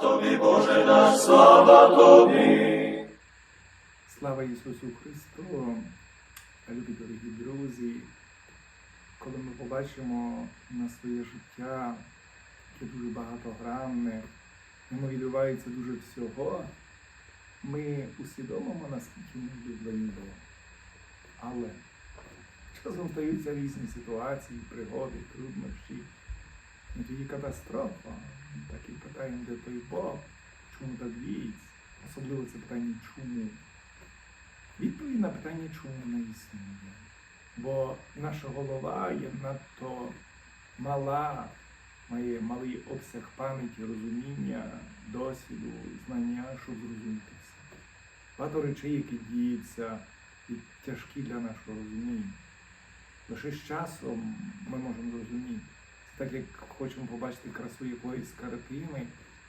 тобі, Боже наш, слава тобі. Слава Ісусу Христу! Любі дорогі друзі! Коли ми побачимо на своє життя, яке дуже багатогранне, йому відбувається дуже всього, ми усвідомимо, наскільки ми влюблені Бога. Але часом стаються різні ситуації, пригоди, труднощі. Тоді катастрофа. Так питаємо, де той Бог, чому так діється? Особливо це питання чому. Відповідь на питання, чому не існує. Бо наша голова є надто мала, має малий обсяг пам'яті, розуміння, досвіду, знання, щоб зрозуміти все. Багато речей, які діються, і тяжкі для нашого розуміння. Лише з часом ми можемо зрозуміти. Так як хочемо побачити красу якоїсь картини,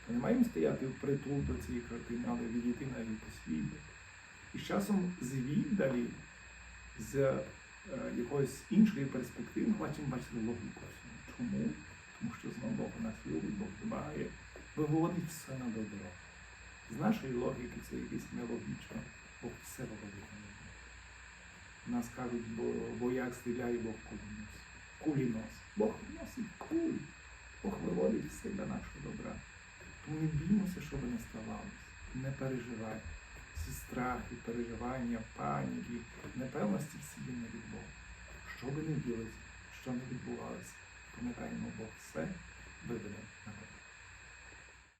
то не маємо стояти впритул до цієї картини, але відійти навіть світ. І з часом звіддалі, з е, якоїсь іншої перспективи, ми бачимо бачити логіку. Чому? Тому що знову Бог нас любить, Бог дбає, виводить все на добро. З нашої логіки це якесь нелогічно, Бог все виводить на добро. Нас кажуть, бо, бо як стріляє Бог кулі носить. Кулі носить. Бог носить кулі. Бог виводить все для нашого добра. Тому не біймося, що би не ставалося. Не переживай. Ці страхи, переживання, паніки, непевності всі є не від Бога. Що би не ділося, що не відбувалося, пам'ятаємо, Бог все.